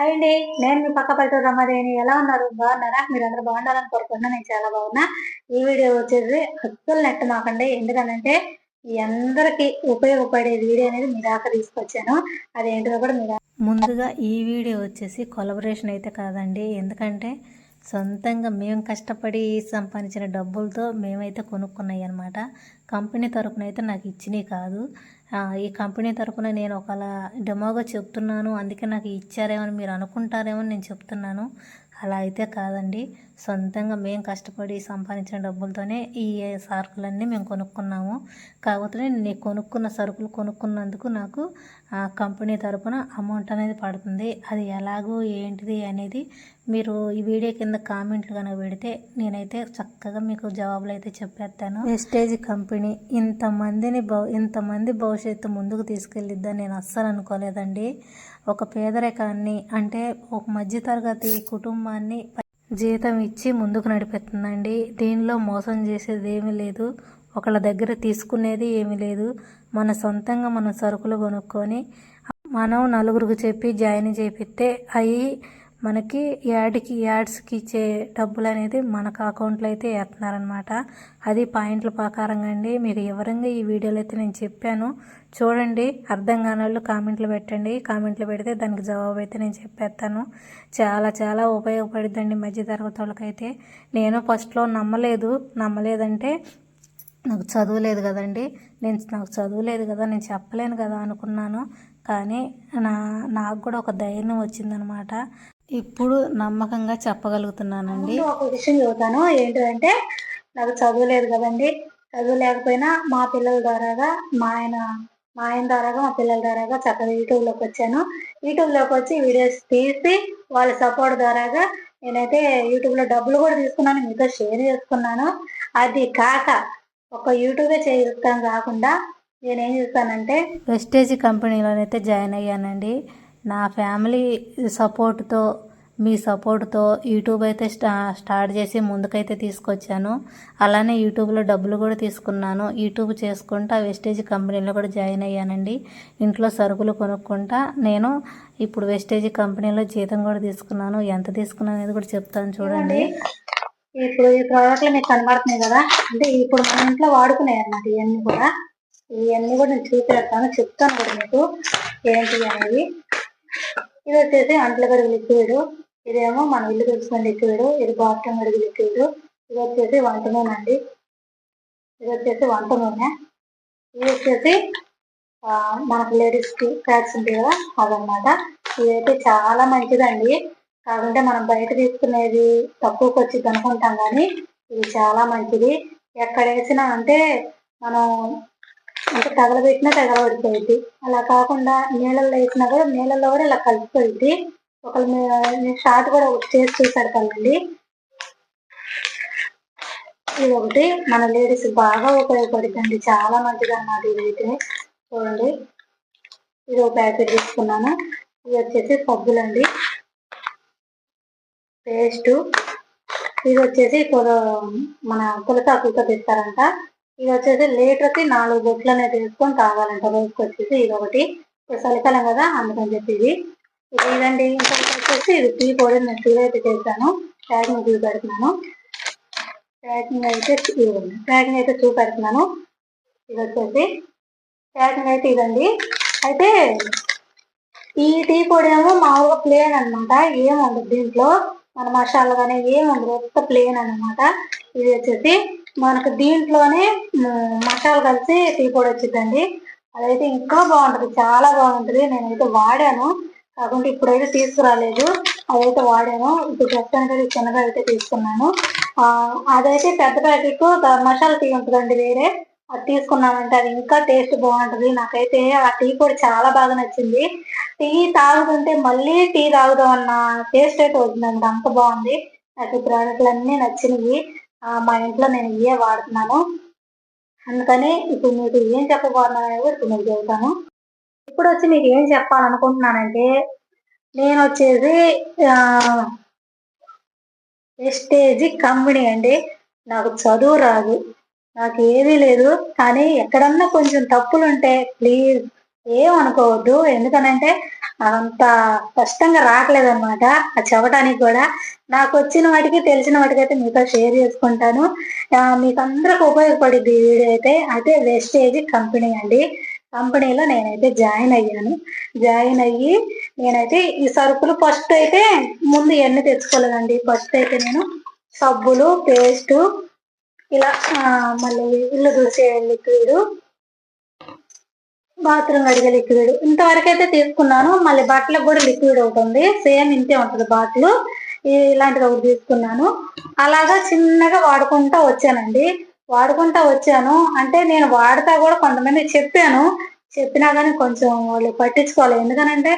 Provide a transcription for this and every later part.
Hi అండి. నేను మీ పక్క పల్లెటూరు రమాదేవిని. ఎలా ఉన్నారు? బాగున్నారా? మీరు అందరూ బాగుండాలని కోరుకుంటున్నా. నేను చాలా బాగున్నా. ఈ వీడియో వచ్చేసి అస్సలు నెట్ మాకండి. ఎందుకనంటే అందరికీ అందరికి ఉపయోగపడే వీడియో అనేది మీ దాకా తీసుకొచ్చాను. అదేంటిదో కూడా మీ ముందుగా ఈ వీడియో వచ్చేసి కొలబరేషన్ అయితే కాదండి. ఎందుకంటే సొంతంగా మేము కష్టపడి సంపాదించిన డబ్బులతో మేమైతే కొనుక్కున్నాయి అనమాట కంపెనీ తరపున అయితే నాకు ఇచ్చినవి కాదు. ఈ కంపెనీ తరపున నేను ఒకలా డెమోగా చెప్తున్నాను. అందుకే నాకు ఇచ్చారేమో అని మీరు అనుకుంటారేమో అని నేను చెప్తున్నాను. అలా అయితే కాదండి. సొంతంగా మేము కష్టపడి సంపాదించిన డబ్బులతోనే ఈ సరుకులన్నీ మేము కొనుక్కున్నాము. కాకపోతే నేను కొనుక్కున్న సరుకులు కొనుక్కున్నందుకు నాకు ఆ కంపెనీ తరపున అమౌంట్ అనేది పడుతుంది. అది ఎలాగో ఏంటిది అనేది మీరు ఈ వీడియో కింద కామెంట్లు కనుక పెడితే నేనైతే చక్కగా మీకు జవాబులు అయితే చెప్పేస్తాను. వెస్టేజ్ కంపెనీ ఇంతమందిని భవ ఇంతమంది భవిష్యత్తు ముందుకు తీసుకెళ్ళిద్దని నేను అస్సలు అనుకోలేదండి. ఒక పేదరికాన్ని అంటే ఒక మధ్యతరగతి కుటుంబాన్ని జీతం ఇచ్చి ముందుకు నడిపిస్తుందండి దీనిలో మోసం చేసేది ఏమీ లేదు. ఒకళ్ళ దగ్గర తీసుకునేది ఏమీ లేదు. మన సొంతంగా మనం సరుకులు కొనుక్కొని మనం నలుగురికి చెప్పి జాయిన్ చేపిస్తే అవి మనకి యాడ్కి యాడ్స్కి ఇచ్చే డబ్బులు అనేది మనకు అకౌంట్లో అయితే వేస్తున్నారనమాట అది పాయింట్ల ప్రకారంగా అండి. మీరు వివరంగా ఈ వీడియోలో అయితే నేను చెప్పాను. చూడండి అర్థం కాని వాళ్ళు కామెంట్లు పెట్టండి. కామెంట్లు పెడితే దానికి జవాబు అయితే నేను చెప్పేస్తాను. చాలా చాలా ఉపయోగపడుద్దండి మధ్య తరగతి వాళ్ళకైతే నేను ఫస్ట్లో నమ్మలేదు. నమ్మలేదంటే నాకు చదువు లేదు కదండి. నేను నాకు చదువు లేదు కదా నేను చెప్పలేను కదా అనుకున్నాను. కానీ నా నాకు కూడా ఒక ధైర్యం వచ్చిందనమాట ఇప్పుడు నమ్మకంగా చెప్పగలుగుతున్నానండి. ఒక విషయం చెబుతాను. ఏంటంటే నాకు చదువు లేదు కదండి. చదువు లేకపోయినా మా పిల్లల ద్వారాగా మా ఆయన మా ఆయన ద్వారాగా మా పిల్లల ద్వారాగా చక్కగా యూట్యూబ్లోకి వచ్చాను. యూట్యూబ్లోకి వచ్చి వీడియోస్ తీసి వాళ్ళ సపోర్ట్ ద్వారాగా నేనైతే యూట్యూబ్లో డబ్బులు కూడా తీసుకున్నాను మీతో షేర్ చేసుకున్నాను. అది కాక ఒక యూట్యూబే చేస్తాను కాకుండా నేనేం చేస్తానంటే వెస్టేజ్ కంపెనీలోనైతే జాయిన్ అయ్యానండి. నా ఫ్యామిలీ సపోర్ట్తో మీ సపోర్ట్తో యూట్యూబ్ అయితే స్టా స్టార్ట్ చేసి ముందుకైతే తీసుకొచ్చాను. అలానే యూట్యూబ్లో డబ్బులు కూడా తీసుకున్నాను. యూట్యూబ్ చేసుకుంటా వెస్టేజ్ కంపెనీలో కూడా జాయిన్ అయ్యానండి. ఇంట్లో సరుకులు కొనుక్కుంటా నేను ఇప్పుడు వెస్టేజ్ కంపెనీలో జీతం కూడా తీసుకున్నాను. ఎంత తీసుకున్నాను అనేది కూడా చెప్తాను చూడండి. ఇప్పుడు ఈ ప్రోడక్ట్లు మీకు కనబడుతున్నాయి కదా? అంటే ఇప్పుడు మన ఇంట్లో వాడుకున్నాయి అన్నమాట ఇవన్నీ కూడా. ఇవన్నీ కూడా నేను చూపెడతాను. చెప్తాను కూడా మీకు ఏంటి అనేది. ఇది వచ్చేసి అంట్ల గడుగు లిక్విడ్. ఇదేమో మన ఇల్లు తెలుసుకున్న లిక్విడ్ ఇది బాత్రూమ్ అడిగి లిక్విడ్ ఇది వచ్చేసి వంట నూనె అండి. ఇది వచ్చేసి వంట నూనె. ఇది వచ్చేసి మనకు లేడీస్కి కి ఉంటాయి కదా అదనమాట ఇదైతే చాలా మంచిదండి. కాకుంటే మనం బయట తీసుకునేది తక్కువకి వచ్చింది అనుకుంటాం కానీ ఇది చాలా మంచిది. ఎక్కడ వేసినా అంటే మనం అంటే తగలబెట్టినా తగలబడిపోయింది అలా కాకుండా నీళ్ళల్లో వేసినా కూడా నీళ్ళల్లో కూడా ఇలా కలిసిపోయింది ఒకళ్ళు నేను షార్ట్ కూడా ఒకటి చేసి చూసాడు కదండి. ఇది ఒకటి మన లేడీస్ బాగా ఉపయోగపడుతుంది. చాలా మంచిది అన్నమాట ఇదైతే. చూడండి. ఇది ఒక ప్యాకెట్ తీసుకున్నాను. ఇది వచ్చేసి సబ్బులండి. పేస్ట్. ఇది వచ్చేసి ఇప్పుడు మన పులసాకులతో తెస్తారంట. ఇది వచ్చేసి లీటర్కి నాలుగు బొట్లు అనేది వేసుకొని తాగాలంట. రోజుకి వచ్చేసి ఇది ఒకటి ఇప్పుడు చలికాలం కదా అందుకని చెప్పి ఇది ఇది ఇదండి. ఇంకొకటి వచ్చేసి ఇది టీ పొడి నేను టీ అయితే చేశాను ప్యాకింగ్ చూపెడుతున్నాను. ప్యాకింగ్ అయితే ఇవ్వండి. ప్యాకింగ్ అయితే చూపెడుతున్నాను. ఇది వచ్చేసి ప్యాకింగ్ అయితే ఇదండి అయితే ఈ టీ పొడి ఏమో మామూలుగా ప్లేన్ అనమాట ఏముండదు దీంట్లో. మన మసాలా కానీ ఏముండదు ఒక్క ప్లేన్ అనమాట ఇది వచ్చేసి మనకు దీంట్లోనే మసాలా కలిసి టీ పొడి వచ్చిందండి అదైతే ఇంకా బాగుంటుంది. చాలా బాగుంటుంది. నేనైతే వాడాను. కాకుంటే ఇప్పుడైతే తీసుకురాలేదు. అదైతే వాడాను. ఇప్పుడు ప్రస్తుతానికి అయితే చిన్నగా అయితే తీసుకున్నాను. అదైతే పెద్ద ప్యాకెట్ మసాలా టీ ఉంటుందండి వేరే. అది తీసుకున్నానంటే అది ఇంకా టేస్ట్ బాగుంటుంది. నాకైతే ఆ టీ పొడి చాలా బాగా నచ్చింది. టీ తాగుతుంటే మళ్ళీ టీ తాగుదాం అన్న టేస్ట్ అయితే వచ్చిందండి. అంత బాగుంది. నాకు ఈ ప్రోడక్ట్లు అన్నీ నచ్చినవి మా ఇంట్లో నేను ఇవే వాడుతున్నాను. అందుకని ఇప్పుడు మీకు ఏం చెప్పబోతున్నాను అనేది కూడా ఇప్పుడు మీకు చెబుతాను. ఇప్పుడు వచ్చి మీకు ఏం చెప్పాలనుకుంటున్నానంటే నేను వచ్చేసి వెస్టేజ్ కంపెనీ అండి. నాకు చదువు రాదు. నాకు ఏమీ లేదు. కానీ ఎక్కడన్నా కొంచెం తప్పులు ఉంటే ప్లీజ్ ఏమనుకోవద్దు. ఎందుకనంటే అంత స్పష్టంగా రావట్లేదు అనమాట చెప్పడానికి కూడా. నాకు వచ్చిన వాటికి తెలిసిన వాటికి అయితే మీతో షేర్ చేసుకుంటాను. మీకు అందరికి ఉపయోగపడింది వీడియో అయితే. అయితే వెస్టేజ్ కంపెనీ అండి. కంపెనీలో నేనైతే జాయిన్ అయ్యాను. జాయిన్ అయ్యి నేనైతే ఈ సరుకులు ఫస్ట్ అయితే ముందు ఎన్ని తెచ్చుకోలేదండి. ఫస్ట్ అయితే నేను సబ్బులు పేస్ట్ ఇలా మళ్ళీ ఇల్లు దూసే లిక్విడ్ బాత్రూమ్ కడిగే లిక్విడ్ ఇంతవరకు అయితే తీసుకున్నాను. మళ్ళీ బట్టలకు కూడా లిక్విడ్ ఒకటి ఉంది సేమ్ ఇంతే ఉంటుంది బాటిల్ ఇలాంటిది ఒకటి తీసుకున్నాను. అలాగా చిన్నగా వాడుకుంటా వచ్చానండి. వాడుకుంటా వచ్చాను. అంటే నేను వాడతా కూడా కొంతమంది చెప్పాను. చెప్పినా కానీ కొంచెం వాళ్ళు పట్టించుకోవాలి. ఎందుకనంటే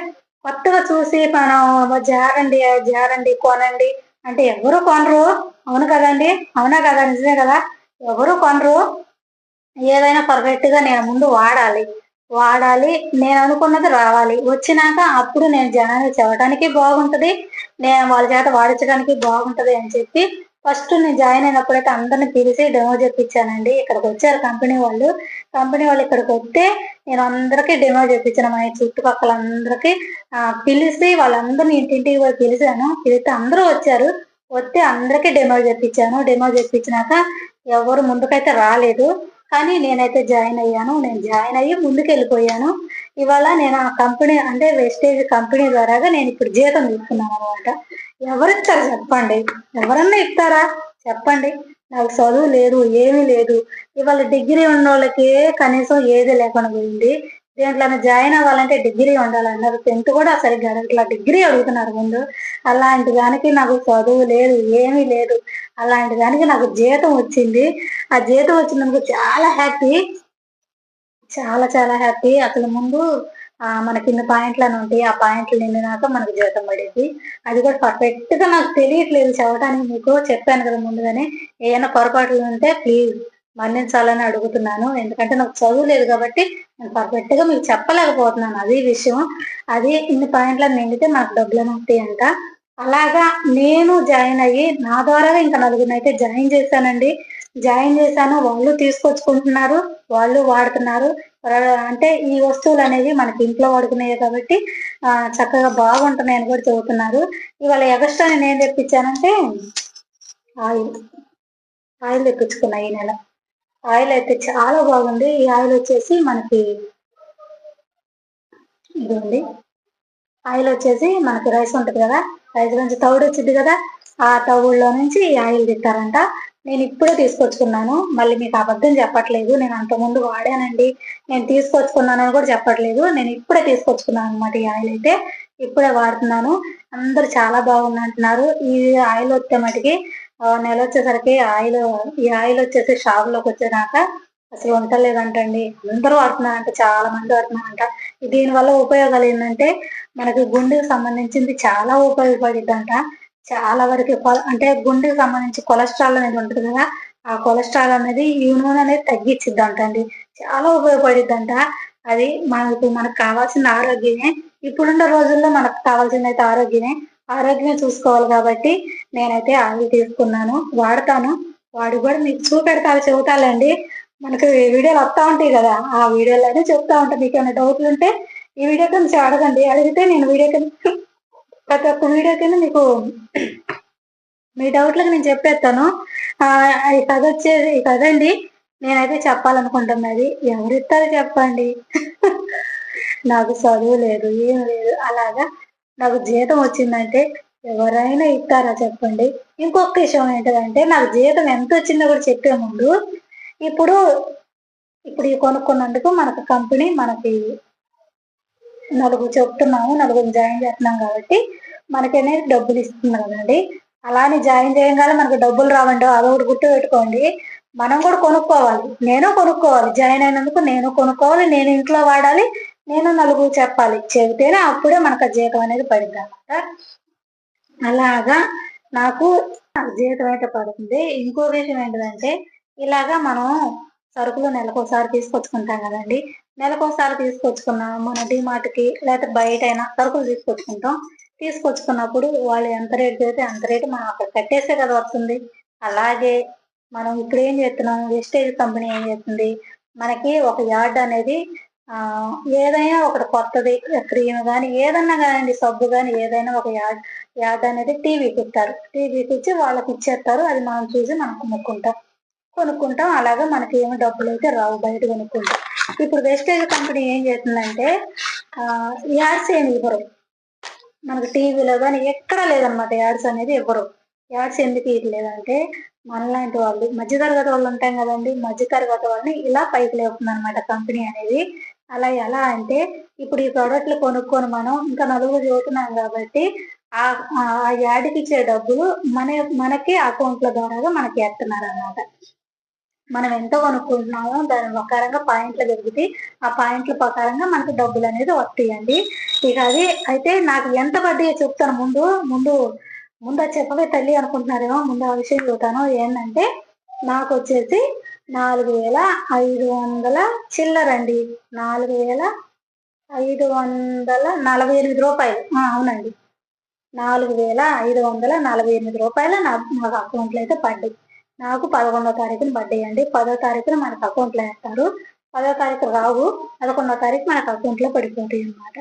కొత్తగా చూసి మనం జారండి జారండి కొనండి అంటే ఎవరు కొనరు. అవును కదండి? అవునా కదా? నిజమే కదా? ఎవరు కొనరు. ఏదైనా పర్ఫెక్ట్గా నేను ముందు వాడాలి. వాడాలి. నేను అనుకున్నది రావాలి. వచ్చినాక అప్పుడు నేను జనాన్ని చెప్పడానికి బాగుంటుంది. నేను వాళ్ళ చేత వాడించడానికి బాగుంటుంది అని చెప్పి ఫస్ట్ నేను జాయిన్ అయినప్పుడైతే అందరిని పిలిచి డెమో చెప్పించానండి ఇక్కడికి వచ్చారు కంపెనీ వాళ్ళు. కంపెనీ వాళ్ళు ఇక్కడికి వస్తే నేను అందరికీ డెమో చెప్పించాను మా చుట్టుపక్కల అందరికీ పిలిచి వాళ్ళందరినీ ఇంటింటికి పోయి పిలిచాను. పిలిస్తే అందరూ వచ్చారు. వస్తే అందరికీ డెమో చెప్పించాను డెమో చెప్పించినాక ఎవరు ముందుకైతే రాలేదు. కానీ నేనైతే జాయిన్ అయ్యాను. నేను జాయిన్ అయ్యి ముందుకు వెళ్ళిపోయాను ఇవాళ నేను ఆ కంపెనీ అంటే వెస్టేజ్ కంపెనీ ద్వారాగా నేను ఇప్పుడు జీతం తీసుకున్నాను అనమాట ఎవరు ఇస్తారు చెప్పండి? ఎవరన్నా ఇస్తారా? చెప్పండి. నాకు చదువు లేదు ఏమీ లేదు. ఇవాళ డిగ్రీ ఉన్న వాళ్ళకి కనీసం ఏది లేకుండా పోయింది. దీంట్లో జాయిన్ అవ్వాలంటే డిగ్రీ ఉండాలన్నారు టెన్త్ కూడా సరిగ్గా అడగట్లా డిగ్రీ అడుగుతున్నారు ముందు. అలాంటి దానికి నాకు చదువు లేదు ఏమీ లేదు. అలాంటి దానికి నాకు జీతం వచ్చింది. ఆ జీతం వచ్చినందుకు చాలా హ్యాపీ. చాలా చాలా హ్యాపీ. అసలు ముందు మన మనకి ఇన్ని పాయింట్లు అని ఉంటాయి ఆ పాయింట్లు నిండినాక మనకు జీతం పడేది. అది కూడా పర్ఫెక్ట్గా నాకు తెలియట్లేదు చదవటానికి మీకు. చెప్పాను కదా ముందుగానే. ఏమైనా పొరపాట్లు ఉంటే ప్లీజ్ మన్నించాలని అడుగుతున్నాను. ఎందుకంటే నాకు చదువు లేదు కాబట్టి నేను పర్ఫెక్ట్గా మీకు చెప్పలేకపోతున్నాను. అది విషయం. అది ఇన్ని పాయింట్లను నిండితే మనకు డబ్బులు వస్తాయి అంట. అలాగా నేను జాయిన్ అయ్యి నా ద్వారా ఇంకా నలుగురిని అయితే జాయిన్ చేశానండి. జాయిన్ చేశాను. వాళ్ళు తీసుకొచ్చుకుంటున్నారు. వాళ్ళు వాడుతున్నారు. అంటే ఈ వస్తువులు అనేవి మనకి ఇంట్లో వాడుకునేవి కాబట్టి చక్కగా బాగుంటున్నాయి అని కూడా చెబుతున్నారు. ఇవాళ ఎగస్ట్రా నేను ఏం తెప్పించానంటే ఆయిల్ ఆయిల్ తెప్పించుకున్నా ఈ నెల. ఆయిల్ అయితే చాలా బాగుంది. ఈ ఆయిల్ వచ్చేసి మనకి ఇదిగోండి. ఆయిల్ వచ్చేసి మనకి రైస్ ఉంటుంది కదా రైస్ నుంచి తౌడు వచ్చింది కదా ఆ తవుడులో నుంచి ఈ ఆయిల్ తిట్టారంట నేను ఇప్పుడే తీసుకొచ్చుకున్నాను. మళ్ళీ మీకు అబద్ధం చెప్పట్లేదు. నేను అంత ముందు వాడానండి. నేను తీసుకొచ్చుకున్నాను అని కూడా చెప్పట్లేదు. నేను ఇప్పుడే తీసుకొచ్చుకున్నాను అనమాట ఈ ఆయిల్ అయితే. ఇప్పుడే వాడుతున్నాను. అందరు చాలా బాగుంది అంటున్నారు ఈ ఆయిల్ వస్తే మటుకి నెల వచ్చేసరికి ఆయిల్ ఈ ఆయిల్ వచ్చేసి షాపులోకి వచ్చేదాకా అసలు ఉండలేదంటండి అందరూ వాడుతున్నారంట చాలా మంది వాడుతున్నారంట. దీని వల్ల ఉపయోగాలు ఏంటంటే మనకి గుండెకి సంబంధించింది చాలా ఉపయోగపడిద్దంట. చాలా వరకు అంటే గుండెకి సంబంధించి కొలెస్ట్రాల్ అనేది ఉంటుంది కదా ఆ కొలెస్ట్రాల్ అనేది ఈ నూనె అనేది తగ్గించిద్దంట అండి చాలా ఉపయోగపడిద్దంట. అది మనకు మనకు కావాల్సిన ఆరోగ్యమే. ఇప్పుడున్న రోజుల్లో మనకు కావాల్సింది అయితే ఆరోగ్యమే. ఆరోగ్యమే చూసుకోవాలి కాబట్టి నేనైతే ఆయిల్ తీసుకున్నాను వాడతాను. వాడి కూడా మీకు చూపెడతాను చెబుతాలండి మనకు వీడియోలు వస్తూ ఉంటాయి కదా ఆ వీడియోలోనే చెప్తా ఉంటాను మీకు ఏమైనా డౌట్లు ఉంటే ఈ వీడియో కింద అడగండి. అడిగితే నేను వీడియో కింద ప్రతి ఒక్క వీడియో కింద మీకు మీ డౌట్లకు నేను చెప్పేస్తాను. ఈ కథ వచ్చేది ఈ కథ అండి. నేనైతే చెప్పాలనుకుంటున్నది ఎవరిస్తారు చెప్పండి? నాకు చదువు లేదు ఏం లేదు. అలాగా నాకు జీతం వచ్చిందంటే ఎవరైనా ఇస్తారా చెప్పండి. ఇంకొక విషయం ఏంటంటే నాకు జీతం ఎంత వచ్చిందో కూడా చెప్పే ముందు ఇప్పుడు ఇప్పుడు ఈ కొనుక్కున్నందుకు మనకు కంపెనీ మనకి నలుగురు చెప్తున్నాము నలుగురు జాయిన్ చేస్తున్నాం కాబట్టి మనకి అనేది డబ్బులు ఇస్తుంది కదండి. అలానే జాయిన్ చేయగానే మనకు డబ్బులు రావండి. అదొకటి గుర్తు పెట్టుకోండి మనం కూడా కొనుక్కోవాలి. నేను కొనుక్కోవాలి. జాయిన్ అయినందుకు నేను కొనుక్కోవాలి. నేను ఇంట్లో వాడాలి. నేను నలుగురు చెప్పాలి. చెబితేనే అప్పుడే మనకు జీతం అనేది పడింది అనమాట అలాగా నాకు జీతం అయితే పడుతుంది. ఇంకో విషయం ఏంటంటే ఇలాగా మనం సరుకులు నెలకోసారి తీసుకొచ్చుకుంటాం కదండి. నెలకోసారి తీసుకొచ్చుకున్నాం మన డిమార్ట్కి లేకపోతే బయట అయినా సరుకులు తీసుకొచ్చుకుంటాం. తీసుకొచ్చుకున్నప్పుడు వాళ్ళు ఎంత రేట్ చేస్తే అంత రేటు మనం అక్కడ కట్టేసే కదా వస్తుంది. అలాగే మనం ఇప్పుడు ఏం చేస్తున్నాం? వెస్టేజ్ కంపెనీ ఏం చేస్తుంది? మనకి ఒక యార్డ్ అనేది ఏదైనా ఒకటి కొత్తది క్రీమ్ కానీ ఏదన్నా కానివ్వండి సబ్బు కానీ ఏదైనా ఒక యాడ్ యాడ్ అనేది టీవీకి ఇస్తారు టీవీకి ఇచ్చి వాళ్ళకి ఇచ్చేస్తారు. అది మనం చూసి మనం కొనుక్కుంటాం. కొనుక్కుంటాం. అలాగే మనకి ఏమి డబ్బులు అయితే రావు బయట కొనుక్కుంటాం. ఇప్పుడు వెస్టేజ్ కంపెనీ ఏం చేస్తుందంటే యాడ్స్ ఏమి ఇవ్వరు. మనకి టీవీలో కానీ ఎక్కడా లేదనమాట యాడ్స్ అనేది ఇవ్వరు. యాడ్స్ ఎందుకు ఇవ్వలేదంటే మనలాంటి వాళ్ళు మధ్యతరగతి వాళ్ళు ఉంటాం కదండి మధ్యతరగతి వాళ్ళని ఇలా పైకి లేపుతుంది అనమాట కంపెనీ అనేది. అలా ఎలా అంటే ఇప్పుడు ఈ ప్రోడక్ట్లు కొనుక్కొని మనం ఇంకా నలుగురు చదువుతున్నాం కాబట్టి ఆ ఆ యాడ్కి ఇచ్చే డబ్బులు మన మనకి అకౌంట్ల ద్వారాగా మనకి వేస్తున్నారు అనమాట మనం ఎంత కొనుక్కుంటున్నామో దాని ప్రకారంగా పాయింట్లు పెరుగుతాయి ఆ పాయింట్ల ప్రకారంగా మనకి డబ్బులు అనేది వస్తాయండి. ఇక అది అయితే నాకు ఎంత పడ్డాయో చెప్తాను. ముందు ముందు ముందు చెప్పవే తల్లి అనుకుంటున్నారేమో ముందు ఆ విషయం చెబుతాను ఏంటంటే నాకు వచ్చేసి నాలుగు వేల ఐదు వందల చిల్లరండి. నాలుగు వేల ఐదు వందల నలభై ఎనిమిది రూపాయలు. అవునండి. నాలుగు వేల ఐదు వందల నలభై ఎనిమిది రూపాయలు నాకు నాకు అకౌంట్లో అయితే పడ్డాయి. నాకు పదకొండో తారీఖున పడ్డాయి అండి. పదో తారీఖున మనకు అకౌంట్లో వేస్తారు. పదో తారీఖు రావు. పదకొండో తారీఖు మనకు అకౌంట్లో పడిపోతాయి అన్నమాట.